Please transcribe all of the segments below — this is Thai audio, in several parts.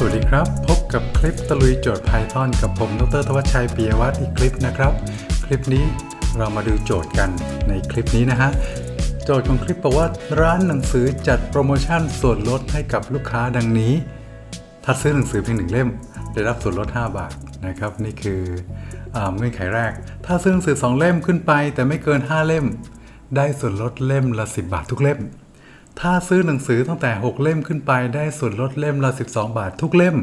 สวัสดีครับ พบกับคลิปตะลุยโจทย์ Python กับผมดรทวัชชัยปียวัฒน์อีกคลิปนะครับ คลิปนี้เรามาดูโจทย์กันในคลิปนี้นะฮะ โจทย์ของคลิปบอกว่าร้านหนังสือจัดโปรโมชั่นส่วนลดให้กับลูกค้าดังนี้ ถ้าซื้อหนังสือเพียงหนึ่งเล่ม ได้รับส่วนลด 5 บาทนะครับ นี่คืออเงื่อนไขแรก ถ้าซื้อหนังสือ 2 เล่มขึ้นไป แต่ไม่เกิน 5 เล่ม ได้ส่วนลดเล่มละ 10 บาททุกเล่ม ถ้าซื้อหนังสือตั้งแต่ 6 เล่มขึ้นไปได้ส่วนลดเล่มละ 12 บาททุกเล่ม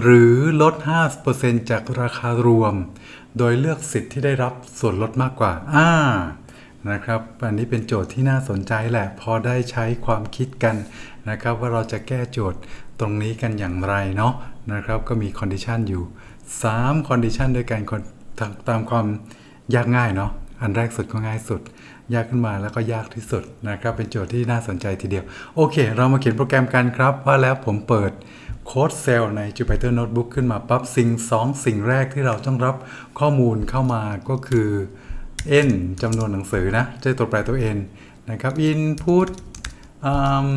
หรือลด 5%จากราคารวม โดยเลือกสิทธิ์ที่ได้รับส่วนลดมากกว่า อ่า นะครับ อันนี้เป็นโจทย์ที่น่าสนใจแหละ พอได้ใช้ความคิดกันนะครับ ว่าเราจะแก้โจทย์ตรงนี้กันอย่างไรเนาะนะครับ ก็มีคอนดิชันอยู่3คอนดิชันด้วยกันคนตามตามความยากง่ายเนาะ อันแรกสุดก็ง่ายสุด ยากขึ้นมาแล้วก็ยากที่สุดนะครับเป็นโจทย์ที่น่าสนใจทีเดียว โอเค เรามาเขียนโปรแกรมกันครับ ว่าแล้วผมเปิดโค้ดเซลล์ใน Jupyter Notebook ขึ้นมาปั๊บสิ่งสองสิ่งแรกที่เราต้องรับข้อมูลเข้ามาก็คือ n จำนวนหนังสือนะใช้ตัวแปรตัว n นะครับ input um,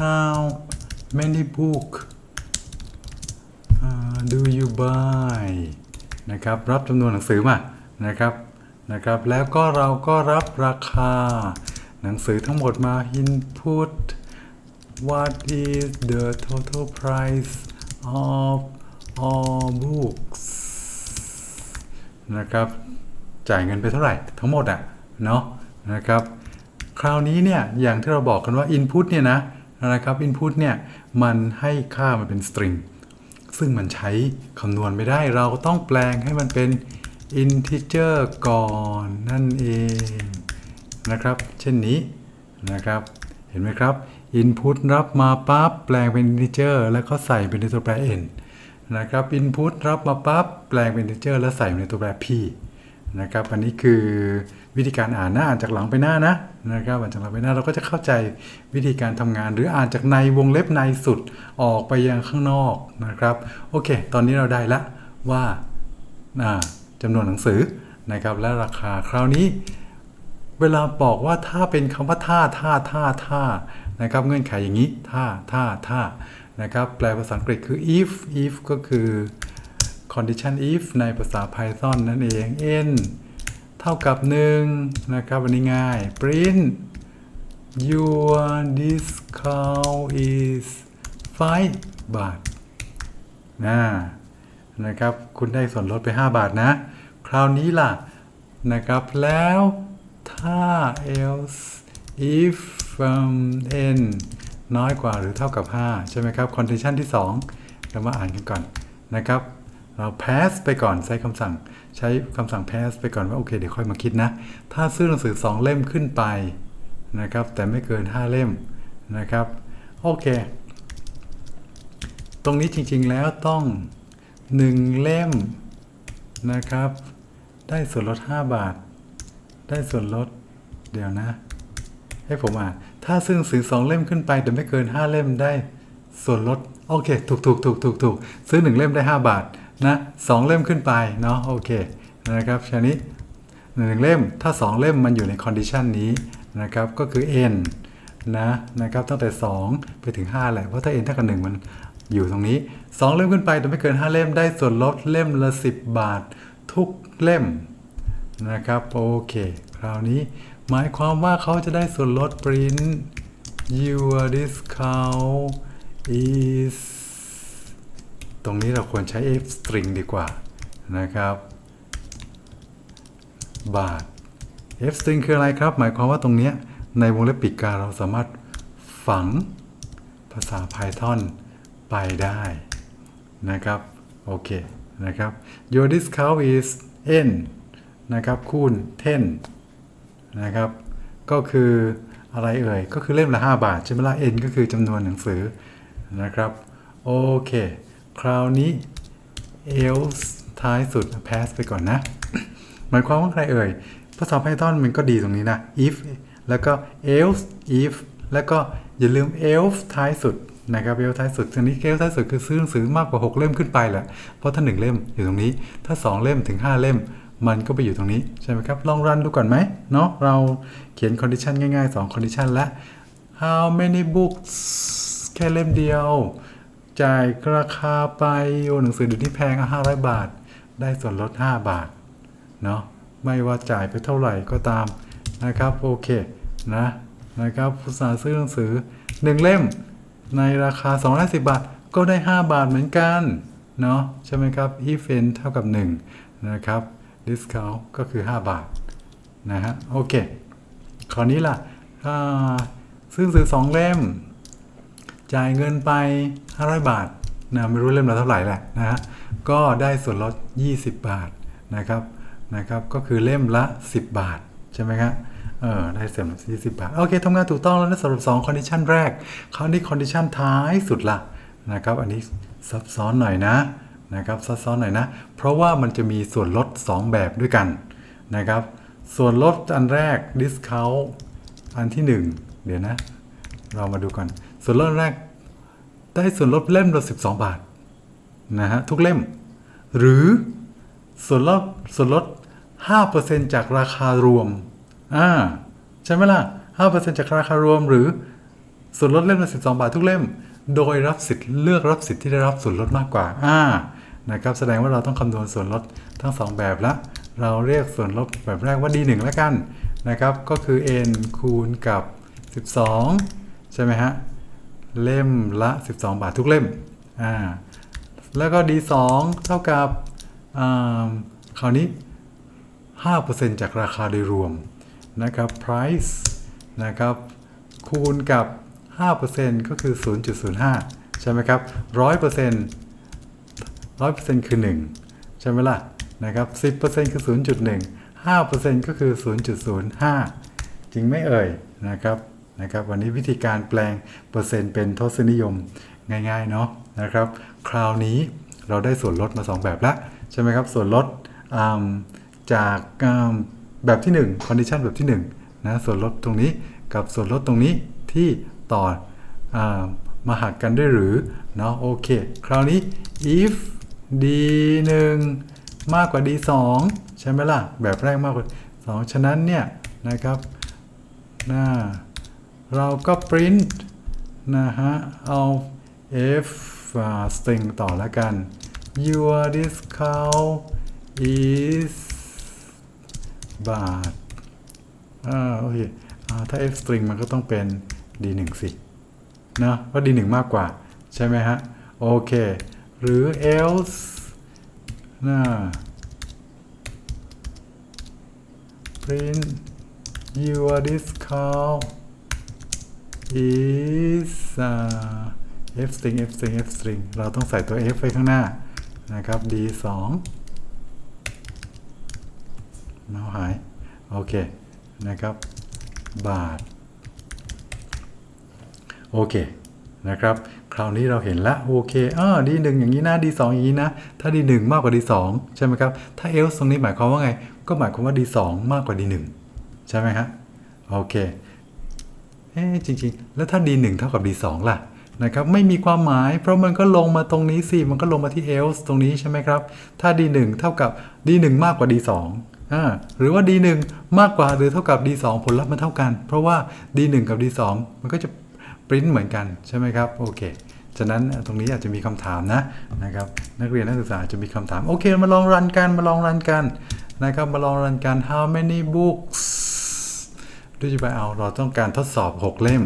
how many book uh, do you buy นะครับรับจำนวนหนังสือมานะครับ นะครับ แล้วก็เราก็รับราคา หนังสือทั้งหมดมา input what is the total price of all books นะครับ จ่ายเงินไปเท่าไหร่ทั้งหมดอะเนาะนะครับ คราวนี้เนี่ย อย่างที่เราบอกกันว่า input เนี่ยนะนะครับ input เนี่ย มันให้ค่ามันเป็น string ซึ่งมันใช้คำนวณไม่ได้ เราต้องแปลงให้มันเป็น integer ก่อนนั่นเองนะครับ เช่นนี้นะครับ เห็นไหมครับ input รับมาปั๊บแปลงเป็น integer แล้วก็ใส่เป็นในตัวแปร n นะครับ input รับมาปั๊บแปลงเป็น integer แล้วใส่ในตัวแปร p นะครับอันนี้คือวิธีการอ่านหน้าอ่านจากหลังไปหน้านะนะครับอ่านจากหลังไปหน้าเราก็จะเข้าใจวิธีการทำงาน หรืออ่านจากในวงเล็บในสุดออกไปยังข้างนอกนะครับ โอเค ตอนนี้เราได้ละว่าอ่า จำนวนหนังสือนะครับและราคาคราวนี้ เวลาบอกว่าถ้าเป็นคำว่าท่าท่าท่าท่านะครับเงื่อนไขอย่างนี้ท่าท่าท่านะครับแปลภาษาอังกฤษคือ if if ก็คือ condition if ในภาษา Python นั่นเอง n เท่ากับ 1 นะครับอันนี้ง่าย print your discount is 5 บาทนะ นะครับ คุณได้ส่วนลดไป 5 บาทนะ คราวนี้ล่ะนะครับ แล้วถ้า else if um, n น้อยกว่าหรือเท่ากับ 5 ใช่ไหมครับ condition ที่ 2 เรามาอ่านกันก่อนนะครับ เรา pass ไปก่อนใช้คำสั่ง ใช้คำสั่ง pass ไปก่อนว่า โอเค เดี๋ยวค่อยมาคิดนะ ถ้าซื้อหนังสือ 2 เล่มขึ้นไปนะครับ แต่ไม่เกิน 5 เล่มนะครับ โอเค ตรงนี้จริง ๆ แล้วต้อง 1 เล่มนะครับ ได้ส่วนลด 5 บาท ได้ส่วนลด เดี๋ยวนะ ให้ผมอ่านถ้าซื้อหนังสือ2 เล่มขึ้นไปแต่ไม่เกิน 5 เล่มได้ส่วนลด โอเค ถูกถูกถูกถูกถูกซื้อ 1 เล่มได้ 5 บาท นะ2เล่มขึ้นไปเนาะโอเคนะครับชนี้หนึ่งเล่มถ้า 2 เล่มมันอยู่ในคอนดิชันนี้นะครับก็คือ n นะนะครับตั้งแต่ 2 ไปถึง 5 แหละเพราะถ้า n เท่ากับ1มัน อยู่ตรงนี้ 2 เล่มขึ้นไปแต่ไม่เกิน 5 เล่มได้ส่วนลดเล่มละ 10 บาท ทุกเล่มนะครับ โอเค คราวนี้หมายความว่าเขาจะได้ส่วนลด print your discount is ตรงนี้เราควรใช้ f string ดีกว่านะครับ บาท f string คืออะไรครับ หมายความว่าตรงนี้ในวงเล็บปีกกาเราสามารถฝังภาษา Python ไปได้นะครับโอเคนะครับ your discount is n นะครับคูณ 10 นะครับ ก็คืออะไรเอ่ย ก็คือเล่มละ 5 บาท ใช่ไหมล่ะ n ก็คือจำนวนหนังสือนะครับ โอเค คราวนี้ else ท้ายสุด pass ไปก่อนนะ หมายความว่าใครเอ่ย ภาษา Python มันก็ดีตรงนี้นะ if แล้วก็ else if แล้วก็อย่าลืม else ท้ายสุด นะครับ else ท้ายสุดทีนี้ else ท้ายสุดคือซื้อหนังสือมากกว่า 6 เล่มขึ้นไปแหละเพราะถ้า 1 เล่มอยู่ตรงนี้ ถ้า 2 เล่มถึง 5 เล่ม มันก็ไปอยู่ตรงนี้ใช่ไหมครับลองรันดูก่อนไหมเนาะเราเขียน condition ง่าย ๆ 2 condition และ how many books แค่เล่มเดียว จ่ายราคาไปโอ้หนังสือเดี๋ยวนี้แพงห้าร้อยบาท ได้ส่วนลด 5 บาทเนาะไม่ว่าจ่ายไปเท่าไหร่ก็ตามนะครับโอเคนะนะครับผู้สาซื้อหนังสือ 1 เล่ม ในราคา210บาท ก็ได้ 5 บาทเหมือนกัน เนาะใช่ไหมครับ if n เท่ากับ 1 นะครับ discount ก็คือ 5 บาท นะฮะ โอเค คราวนี้ล่ะซื้อหนังสือ2เล่ม จ่ายเงินไป 500 บาทนะไม่รู้เล่มละเท่าไหร่แหละนะฮะ ก็ได้ส่วนลด 20 บาทนะครับนะครับ ก็คือเล่มละ 10 บาท ใช่ไหมครับ เออได้เส่วนลด20 บาท โอเคทำงานถูกต้องแล้วนะสำหรับ2 condition แรก คราวนี้ condition ท้ายสุดละนะครับ อันนี้ซับซ้อนหน่อยนะนะครับซับซ้อนหน่อยนะ เพราะว่ามันจะมีส่วนลด 2 แบบด้วยกันนะครับ ส่วนลดอันแรก discount อันที่ 1 เดี๋ยวนะ เรามาดูก่อน ส่วนลดแรก ได้ส่วนลดเล่มละ12 บาทนะฮะทุกเล่ม หรือส่วนลดส่วนลด 5%จากราคารวม อ่า ใช่ไหมล่ะ 5%จากราคารวมหรือส่วนลดเล่มละ12 บาททุกเล่ม โดยรับสิทธิ์เลือกรับสิทธิ์ที่ได้รับส่วนลดมากกว่า อ่า นะครับ แสดงว่าเราต้องคำนวณส่วนลดทั้ง 2 แบบละเราเรียกส่วนลดแบบแรกว่า D1 แล้วกันนะครับ ก็คือ n คูณกับ 12 ใช่ไหมฮะ เล่มละ 12 บาททุกเล่ม อ่า แล้วก็ D2 เท่ากับอ่าคราวนี้ 5%จากราคาโดยรวม นะครับ price นะครับคูณกับ 5%ก็คือ 0.05 ใช่ไหมครับ 100% 100%คือ 1 ใช่ไหมล่ะนะครับ 10%คือ 0.1 5%ก็คือ 0.05 จริงไหมเอ่ยนะครับนะครับวันนี้วิธีการแปลงเปอร์เซ็นต์เป็นทศนิยมง่ายๆเนาะนะครับ คราวนี้เราได้ส่วนลดมา 2 แบบแล้วใช่ไหมครับ ส่วนลดจากา แบบที่1 condition แบบที่1นะส่วนลดตรงนี้กับส่วนลดตรงนี้ที่ต่ออมาหักกันด้วยหรือเนาะโอเค คราวนี้ if d1 มากกว่า d2 ใช่ไหมล่ะ แบบแรกมากกว่า 2 ฉะนั้นเนี่ยนะครับนะเราก็ print นะฮะ เอา f string ต่อแล้วกัน your discount is บาทอ่าโอเคอ่าถ้า f string มันก็ต้องเป็น d1 สินะเพราะ d1 มากกว่า ใช่ไหมฮะ โอเค หรือ else นะ print your discount is uh, f string f string f string เราต้องใส่ตัว f ไว้ข้างหน้า นะครับ d 2 เมาส์หาย โอเค นะครับ บาท โอเค นะครับ คราวนี้เราเห็นละ โอเคอ่า D1 อย่างนี้นะ D2 องอย่างนี้นะ ถ้า D1 มากกว่า D2 ใช่ไหมครับ ถ้า else ตรงนี้หมายความว่าไง ก็หมายความว่า D2 มากกว่า D1 ใช่ไหมฮะ โอเค เอ๊จริง ๆ แล้วถ้า D1 เท่ากับ D2 ล่ะนะครับไม่มีความหมายเพราะมันก็ลงมาตรงนี้สิ มันก็ลงมาที่ else ตรงนี้ใช่ไหมครับ ถ้า D1 เท่ากับ D1 มากกว่า D2 อ่า หรือว่า D1 มากกว่าหรือเท่ากับ D2 ผลลัพธ์มันเท่ากัน เพราะว่า D1 กับ D2 มันก็จะปริ้นเหมือนกันใช่ไหมครับโอเคฉะนั้นตรงนี้อาจจะมีคำถามนะนะครับนักเรียนนักศึกษาอาจจะมีคำถาม โอเค มาลองรันกันมาลองรันกันนะครับมาลองรันกัน how many books ด้วยจะไปเอาเราต้องการทดสอบ 6 เล่ม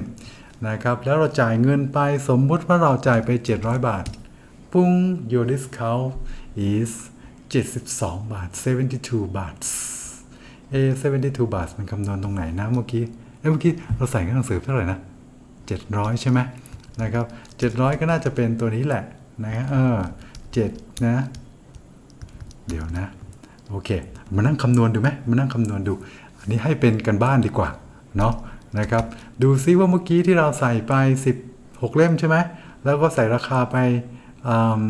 นะครับแล้วเราจ่ายเงินไปสมมุติว่าเราจ่ายไป 700 บาท ปุ้ง your discount is 72 บาท 72 บาทเอ72 บาท มันคำนวณตรงไหนนะเมื่อกี้เอ้ยเมื่อกี้เราใส่หนังสือเท่าไหร่นะ 700 ใช่ไหมนะครับ 700 ก็น่าจะเป็นตัวนี้แหละนะเออ7นะ เดี๋ยวนะ โอเค มานั่งคำนวณดูไหมมานั่งคำนวณดู อันนี้ให้เป็นกันบ้านดีกว่า เนาะนะครับ ดูซิว่าเมื่อกี้ที่เราใส่ไป 16 เล่มใช่ไหม แล้วก็ใส่ราคาไปอืม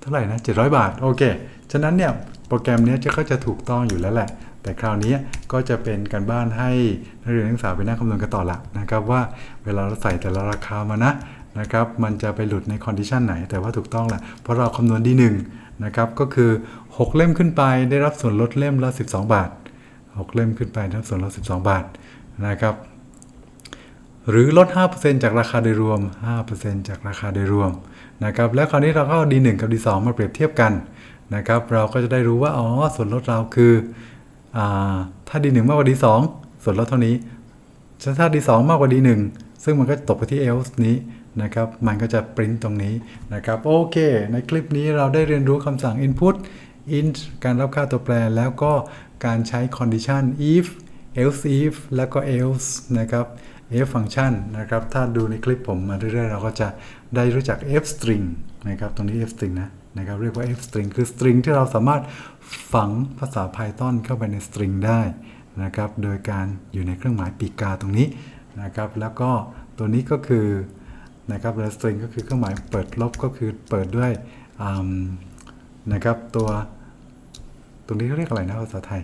เท่าไหร่นะ 700 บาท โอเค ฉะนั้นเนี่ย โปรแกรมนี้จะก็จะถูกต้องอยู่แล้วแหละ แต่คราวนี้ก็จะเป็นการบ้านให้นักเรียนนักศึกษาไปนั่งคำนวณกันต่อละนะครับว่าเวลาเราใส่แต่ละราคามานะนะครับ มันจะไปหลุดในคอนดิชันไหน แต่ว่าถูกต้องแหละ เพราะเราคำนวณดีหนึ่งนะครับ ก็คือ 6 เล่มขึ้นไปได้รับส่วนลดเล่มละ 12 บาท 6 เล่มขึ้นไปได้รับส่วนลด 12 บาทนะครับ หรือลด 5%จากราคาโดยรวม 5%จากราคาโดยรวมนะครับแล้วคราวนี้เราก็เอา D1 กับ D2 มาเปรียบเทียบกันนะครับเราก็จะได้รู้ว่าอ๋อส่วนลดเราคืออาถ้า D1 มากกว่า D2 ส่วนลดเท่านี้ถ้า D2 มากกว่า D1 ซึ่งมันก็ตกไปที่ else นี้นะครับ มันก็จะปริ้นตรงนี้นะครับ โอเค ในคลิปนี้เราได้เรียนรู้คำสั่ง input int การรับค่าตัวแปร แล้วก็การใช้ condition if else if แล้วก็ else นะครับ f function นะครับ ถ้าดูในคลิปผมมาเรื่อยๆ เราก็จะได้รู้จัก f string นะครับ ตรงนี้ f string นะ นะครับ เรียกว่า f string คือ string ที่เราสามารถฝังภาษา Python เข้าไปใน string ได้นะครับ โดยการอยู่ในเครื่องหมายปีกาตรงนี้นะครับ แล้วก็ตัวนี้ก็คือนะครับ แล้ว string ก็คือเครื่องหมายเปิดลบก็คือเปิดด้วยนะครับ ตัว ตรงนี้เขาเรียกอะไรนะภาษาไทย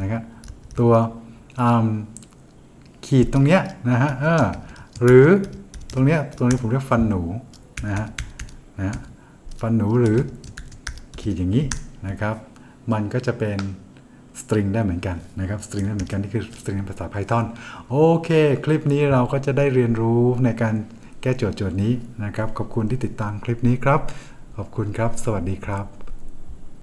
นะครับ ตัว ขีดตรงเนี้ยนะฮะเออหรือตรงเนี้ยตรงนี้ผมเรียกฟันหนูนะฮะนะฟันหนูหรือขีดอย่างนี้นะครับ มันก็จะเป็นสตริงได้เหมือนกันนะครับสตริงได้เหมือนกันนี่คือสตริงภาษา Python โอเค คลิปนี้เราก็จะได้เรียนรู้ในการแก้โจทย์โจทย์นี้นะครับ ขอบคุณที่ติดตามคลิปนี้ครับ ขอบคุณครับ สวัสดีครับ